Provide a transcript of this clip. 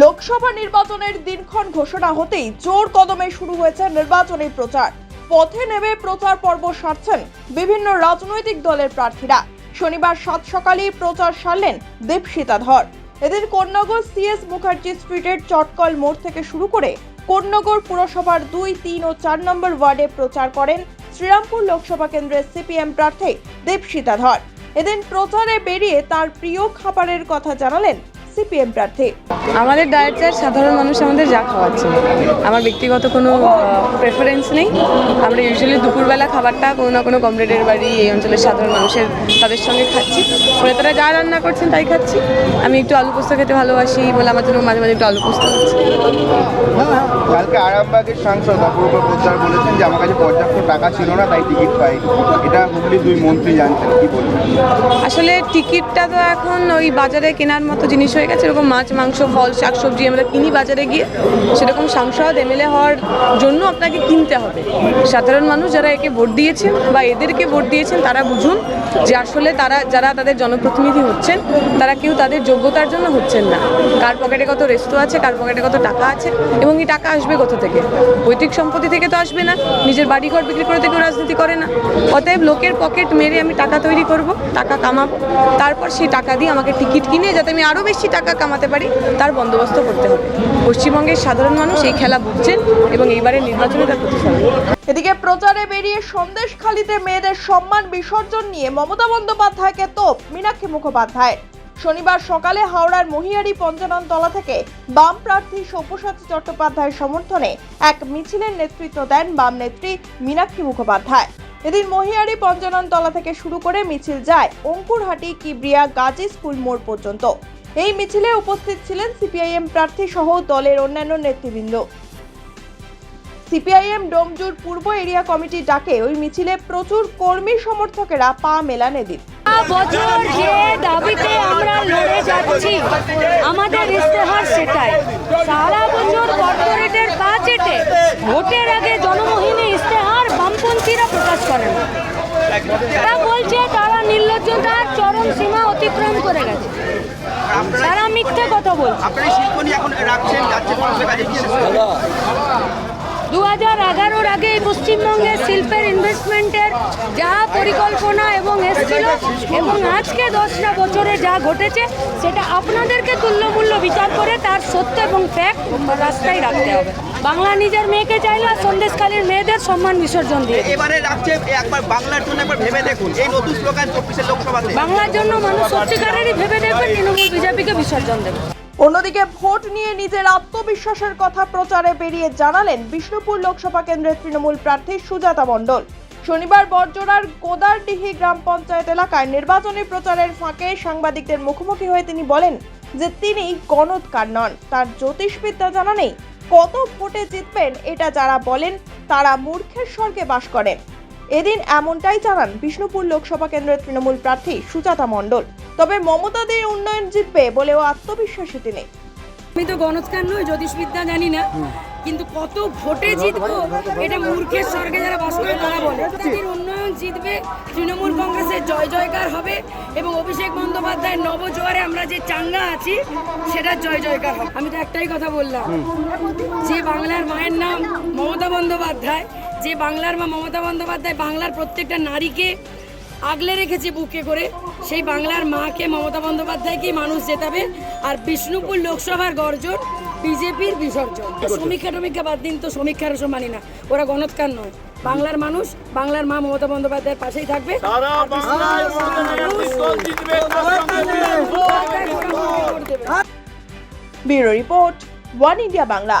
লোকসভা নির্বাচনের দিনক্ষণ ঘোষণা হতেই জোর কদমে শুরু হয়েছে নির্বাচনী প্রচার। পথে নেমে প্রচার পর্ব সারছেন বিভিন্ন রাজনৈতিক দলের প্রার্থীরা। শনিবার সাত সকালেই প্রচার সারলেন দীপশিতা ধর। এদিন কোন্নগর সিএস মুখার্জি স্ট্রিটের চটকল মোড় থেকে শুরু করে কোন্নগর পুরসভার দুই, তিন ও চার নম্বর ওয়ার্ডে প্রচার করেন শ্রীরামপুর লোকসভা কেন্দ্রের সিপিএম প্রার্থী দীপশিতা ধর। এদিন প্রচারে বেরিয়ে তার প্রিয় খাবারের কথা জানালেন সিপিএম প্রার্থী। আমাদের ডায়েট চার্ট সাধারণ মানুষ আমাদের যা খাওয়াচ্ছে। আমার ব্যক্তিগত কোনো প্রেফারেন্স নেই। আমরা ইউজুয়ালি দুপুরবেলা খাবারটা কোনো না কোনো কমরেডের বাড়ি এই অঞ্চলের সাধারণ মানুষের তাদের সঙ্গে খাচ্ছি। ফলে তারা যা রান্না করছেন তাই খাচ্ছি। আমি একটু আলু পোস্ত খেতে ভালোবাসি বলে আমার জন্য মাঝে মাঝে একটু আলু পোস্ত হচ্ছে কালকে আরামবাগের সাংসদ অপূর্ব পোদ্দার বলেছেন যে আমার কাছে পর্যাপ্ত টাকা ছিল না তাই টিকিট পাই এটা হুগলি দুই মন্ত্রী জানতেন কি বলবেন? আসলে টিকিটটা তো এখন ওই বাজারে কেনার মতো জিনিস হয়ে গেছে। এরকম মাছ, মাংস, ফল, শাকসবজি আমরা কিনি বাজারে গিয়ে। সেরকম সাংসদ এমএলএ হওয়ার জন্য আপনাকে কিনতে হবে। সাধারণ মানুষ যারা একে ভোট দিয়েছেন বা এদেরকে ভোট দিয়েছেন, তারা বুঝুন যে আসলে তারা, যারা তাদের জনপ্রতিনিধি হচ্ছেন, তারা কেউ তাদের যোগ্যতার জন্য হচ্ছেন না। কার পকেটে কত রেস্তো আছে, কার পকেটে কত টাকা আছে, এবং এই টাকা আসবে কোথা থেকে? পৈতৃক সম্পত্তি থেকে তো আসবে না, নিজের বাড়িঘর বিক্রি করে কেউ রাজনীতি করে না। অতএব লোকের পকেট মেরে আমি টাকা তৈরি করব, টাকা কামাবো, তারপর সেই টাকা দিয়ে আমাকে টিকিট কিনে যাতে আমি আরও বেশি টাকা কামাতে পারি, তার বন্দোবস্ত করতে হবে। পশ্চিমবঙ্গের সাধারণ মানুষ এই খেলা বুঝছেন এবং এইবারের নির্বাচনে তার এদিকে প্রচারে বেরিয়ে সন্দেশখালিতে মেয়েদের সম্মান বিসর্জন নিয়ে মমতা বন্দ্যোপাধ্যায়কে তোপ, মীনাক্ষী মুখোপাধ্যায়। শনিবার সকালে হাওড়ার মহিয়ারি পঞ্চানন তলা থেকে বাম প্রার্থী সব্যসাচী চট্টোপাধ্যায়ের সমর্থনে এক মিছিলের নেতৃত্ব দেন বাম নেত্রী মীনাক্ষী মুখোপাধ্যায়। এদিন মহিয়ারি পঞ্চানন তলা থেকে শুরু করে মিছিল যায় অঙ্কুরহাটি, কিবরিয়া, গাজী স্কুল মোড় পর্যন্ত। এই মিছিলে উপস্থিত ছিলেন সিপিআইএম প্রার্থী সহ দলের অন্যান্য নেতৃবৃন্দ। সিপিআইএম ডোমজুর পূর্ব এরিয়া কমিটির ডাকে ওই মিছিলে প্রচুর কর্মী সমর্থকেরা পা মেলান এদিন। আমাদের ইস্তেহার সেটাই। সারা বছর কর্পোরেটের ভোটের আগে জনমোহিনী ইস্তেহার বামপন্থীরা প্রকাশ করেন। তারা বলছে তারা নির্লজ্জতার চরম সীমা অতিক্রম করে গেছে। তারা মিথ্যে কথা বলছে। আপনার শিল্প নিয়ে এখন রাখছেন যাচ্ছেন মানুষের কাছে বিশেষ দু হাজার এগারোর আগে এই পশ্চিমবঙ্গের শিল্পের ইনভেস্টমেন্টের যা পরিকল্পনা এবং এসেছিল এবং আজকে দশটা বছরে যা ঘটেছে সেটা আপনাদেরকে তুল্যমূল্য বিচার করে তার সত্য এবং ফ্যাক্ট রাস্তায় রাখতে হবে। বাংলা নিজের মেয়েকে চাইলে আর সন্দেশকালীর মেয়েদের সম্মান বিসর্জন দিয়ে এবারে রাখছে একবার বাংলার জন্য একবার ভেবে দেখুন। এই নতুন স্লোগান চব্বিশের লোকসভাতে। বাংলার জন্য মানুষ সত্যিকারেরই ভেবে দেখবেন তৃণমূল বিজেপিকে বিসর্জন দেবে। অন্যদিকে ভোট নিয়ে নিজের আত্মবিশ্বাসের কথা প্রচারে বেরিয়ে জানালেন বিষ্ণুপুর লোকসভা কেন্দ্রের তৃণমূল প্রার্থী সুজাতা মণ্ডল। শনিবার বরজোড়ার গোদারডিহি গ্রাম পঞ্চায়েত এলাকায় নির্বাচনী প্রচারের ফাঁকে সাংবাদিকদের মুখোমুখি হয়ে তিনি বলেন যে তিনি গণৎকার নন তার জ্যোতিষবিদ্যা জানা নেই। কত ভোটে জিতবেন এটা যারা বলেন তারা মূর্খের স্বর্গে বাস করেন এদিন এমনটাই জানান বিষ্ণুপুর লোকসভা কেন্দ্রের তৃণমূল প্রার্থী সুজাতা মণ্ডল। তবে মমতা দিয়ে উন্নয়ন জিতবে বলেও আত্মবিশ্বাসী তিনি। আমি তো গণৎকার নই জ্যোতিষবিদ্যা জানি না। কিন্তু কত ভোটে জিতবো এটা মূর্খের স্বর্গে যারা বাস করে তারা বলে। জিতবে। তৃণমূল কংগ্রেসের জয় জয়কার হবে এবং অভিষেক বন্দ্যোপাধ্যায়ের নবজোয়ারে আমরা যে চাঙ্গা আছি সেটা জয় জয়কার হবে। আমি তো একটাই কথা বললাম। যে বাংলার মায়ের নাম মমতা বন্দ্যোপাধ্যায় যে বাংলার মা মমতা বন্দ্যোপাধ্যায় বাংলার প্রত্যেকটা নারীকে আগলে রেখেছে বুকে করে সেই বাংলার মাকে মমতা বন্দ্যোপাধ্যায়কেই মানুষ জেতাবে। আর বিষ্ণুপুর লোকসভার গর্জন বিজেপির বিসর্জন। সমীক্ষা টমীক্ষা বাদ দিন তো সমীক্ষার মানি না। ওরা গণৎকার নয়। বাংলার মানুষ বাংলার মা মমতা বন্দ্যোপাধ্যায়ের পাশেই থাকবে। Bureau report One India Bangla.